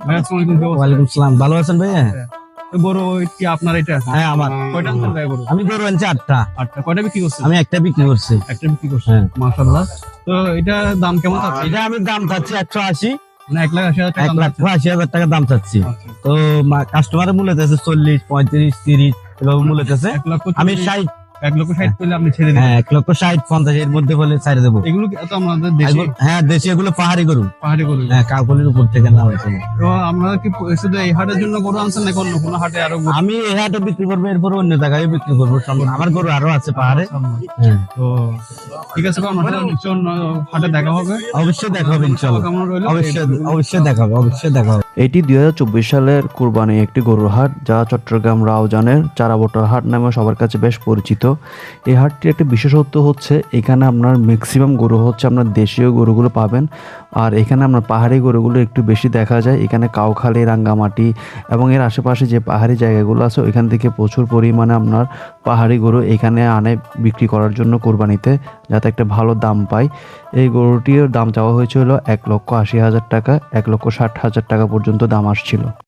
ওয়ালাইকুম আসসালাম। ভালো আছেন ভাইয়া? গরু কি আপনার এটা হ্যাঁ আমার। কয়টা আনছেন ভাই গরু আমি গরু আনছি আটটা। আটটা। কয়টা বিক্রি করছেন? আমি একটা বিক্রি করছি। একটা বিক্রি হ্যাঁ। মাশাআল্লাহ। তো এটা দাম কেমন আছে এটা আমি দাম চাচ্ছি মানে এক লাখ আশি হাজার টাকা দাম চাচ্ছি। আচ্ছা। তো কাস্টমারের মূল্য আছে চল্লিশ পঁয়ত্রিশ তিরিশ এভাবে মূল্য আছে আমি ষাট এক লক্ষ ষাট করলে আপনি ছেড়ে দিবেন। হ্যাঁ এক লক্ষ ষাট পঞ্চাশ এর মধ্যে বলে ছাড়ে দেবো। এগুলো তো আমাদের দেশে হ্যাঁ দেশি এগুলো পাহাড়ি গরু। পাহাড়ি গরু। হ্যাঁ কাউকলির উপর থেকে না হয়েছে। তো আপনারা কি শুধু এই হাটের জন্য গরু আনছেন নাকি অন্য কোনো হাটে আরও আমি এই হাটে বিক্রি করব এরপর অন্য জায়গায় বিক্রি করব। আমার গরু আরও আছে পাহাড়ে। হ্যাঁ। তো ঠিক আছে হাটে দেখা হবে। অবশ্যই দেখা হবে ইনশাল্লাহ অবশ্যই অবশ্যই দেখা হবে অবশ্যই দেখা হবে। এটি দুই হাজার চব্বিশ সালের কুরবানি একটি গরুর হাট, যা চট্টগ্রাম রাউজানের চারাবোটার হাট নামে সবার কাছে বেশ পরিচিত। এই হাটটির একটি বিশেষত্ব হচ্ছে, এখানে আপনার ম্যাক্সিমাম গরু হচ্ছে আপনার দেশীয় গরুগুলো পাবেন। আর এখানে আমরা পাহাড়ি গরুগুলো একটু বেশি দেখা যায়। এখানে কাউখালী, রাঙ্গামাটি এবং এর আশেপাশে যে পাহাড়ি জায়গাগুলো আছে, ওইখান থেকে প্রচুর পরিমাণে আপনার পাহাড়ি গরু এখানে আনে বিক্রি করার জন্য কোরবানিতে যাতে একটা ভালো দাম পায়। এই গরুটির দাম চাওয়া হয়েছিল এক লক্ষ আশি হাজার টাকা, এক লক্ষ ষাট হাজার টাকা পর্যন্ত দাম আসছিল।